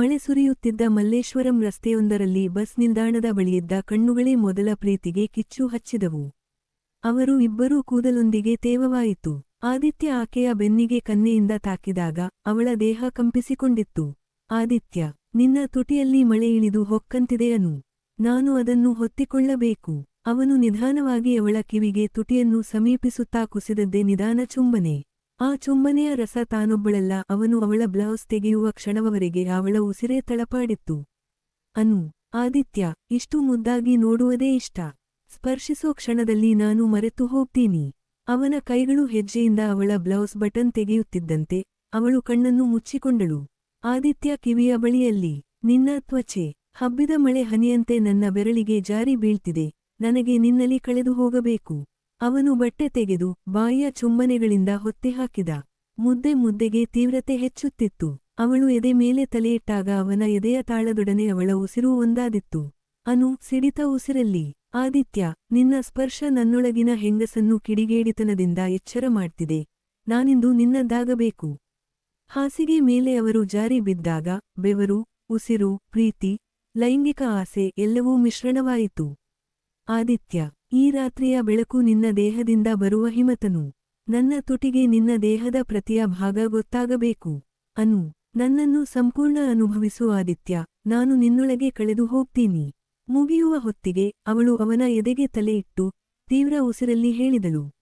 ಮಳೆ ಸುರಿಯುತ್ತಿದ್ದ ಮಲ್ಲೇಶ್ವರಂ ರಸ್ತೆಯೊಂದರಲ್ಲಿ ಬಸ್ ನಿಲ್ದಾಣದ ಬಳಿಯಿದ್ದ ಕಣ್ಣುಗಳೇ ಮೊದಲ ಪ್ರೀತಿಗೆ ಕಿಚ್ಚು ಹಚ್ಚಿದವು. ಅವರು ಇಬ್ಬರೂ ಕೂದಲೊಂದಿಗೆ ತೇವವಾಯಿತು. ಆದಿತ್ಯ ಆಕೆಯ ಬೆನ್ನಿಗೆ ಕನ್ನೆಯಿಂದ ತಾಕಿದಾಗ ಅವಳ ದೇಹ ಕಂಪಿಸಿಕೊಂಡಿತ್ತು. ಆದಿತ್ಯ, ನಿನ್ನ ತುಟಿಯಲ್ಲಿ ಮಳೆ ಇಳಿದು ಹೊಕ್ಕಂತಿದೆಯನು ನಾನು ಅದನ್ನು ಹೊತ್ತಿಕೊಳ್ಳಬೇಕು. ಅವನು ನಿಧಾನವಾಗಿ ಅವಳ ಕಿವಿಗೆ ತುಟಿಯನ್ನು ಸಮೀಪಿಸುತ್ತಾ ಕುಸಿದದ್ದೇ ನಿಧಾನ ಚುಂಬನೆ. ಆ ಚುಮ್ಮನೆಯ ರಸ ತಾನೊಬ್ಬಳಲ್ಲ, ಅವನು ಅವಳ ಬ್ಲೌಸ್ ತೆಗೆಯುವ ಕ್ಷಣವರೆಗೆ ಅವಳ ಉಸಿರೇ ತಳಪಾಡಿತ್ತು. ಅನು, ಆದಿತ್ಯ, ಇಷ್ಟು ಮುದ್ದಾಗಿ ನೋಡುವುದೇ ಇಷ್ಟ. ಸ್ಪರ್ಶಿಸೋ ಕ್ಷಣದಲ್ಲಿ ನಾನು ಮರೆತು ಹೋಗ್ತೀನಿ. ಅವನ ಕೈಗಳು ಹೆಜ್ಜೆಯಿಂದ ಅವಳ ಬ್ಲೌಸ್ ಬಟನ್ ತೆಗೆಯುತ್ತಿದ್ದಂತೆ ಅವಳು ಕಣ್ಣನ್ನು ಮುಚ್ಚಿಕೊಂಡಳು. ಆದಿತ್ಯ ಕಿವಿಯ ಬಳಿಯಲ್ಲಿ, ನಿನ್ನ ತ್ವಚೆ, ಹಬ್ಬಿದ ಮಳೆ ಹನಿಯಂತೆ ನನ್ನ ಬೆರಳಿಗೆ ಜಾರಿ ಬೀಳ್ತಿದೆ. ನನಗೆ ನಿನ್ನಲ್ಲಿ ಕಳೆದು ಹೋಗಬೇಕು. ಅವನು ಬಟ್ಟೆ ತೆಗೆದು ಬಾಯಿಯ ಚುಂಬನೆಗಳಿಂದ ಹೊತ್ತೆ ಹಾಕಿದ. ಮುದ್ದೆ ಮುದ್ದೆಗೆ ತೀವ್ರತೆ ಹೆಚ್ಚುತ್ತಿತ್ತು. ಅವಳು ಎದೆ ಮೇಲೆ ತಲೆಯಿಟ್ಟಾಗ ಅವನ ಎದೆಯ ತಾಳದೊಡನೆ ಅವಳ ಉಸಿರು ಒಂದಾದಿತ್ತು. ಅನು ಸಿಡಿತ ಉಸಿರಲ್ಲಿ, ಆದಿತ್ಯ, ನಿನ್ನ ಸ್ಪರ್ಶ ನನ್ನೊಳಗಿನ ಹೆಂಗಸನ್ನು ಕಿಡಿಗೇಡಿತನದಿಂದ ಎಚ್ಚರ ಮಾಡ್ತಿದೆ. ನಾನಿಂದು ನಿನ್ನದ್ದಾಗಬೇಕು ಹಾಸಿಗೆ ಮೇಲೆ ಅವರು ಜಾರಿ ಬಿದ್ದಾಗ ಬೆವರು, ಉಸಿರು, ಪ್ರೀತಿ, ಲೈಂಗಿಕ ಆಸೆ ಎಲ್ಲವೂ ಮಿಶ್ರಣವಾಯಿತು. ಆದಿತ್ಯ ಈ ರಾತ್ರಿಯ ಬೆಳಕು ನಿನ್ನ ದೇಹದಿಂದ ಬರುವ ಹಿಮತನು. ನನ್ನ ತುಟಿಗೆ ನಿನ್ನ ದೇಹದ ಪ್ರತಿಯ ಭಾಗ ಗೊತ್ತಾಗಬೇಕು. ಅನು, ನನ್ನನ್ನು ಸಂಪೂರ್ಣ ಅನುಭವಿಸು ಆದಿತ್ಯ, ನಾನು ನಿನ್ನೊಳಗೆ ಕಳೆದು ಹೋಗ್ತೀನಿ. ಮುಗಿಯುವ ಹೊತ್ತಿಗೆ ಅವಳು ಅವನ ಎದೆಗೆ ತಲೆಯಿಟ್ಟು, ತೀವ್ರ ಉಸಿರಲ್ಲಿ ಹೇಳಿದಳು.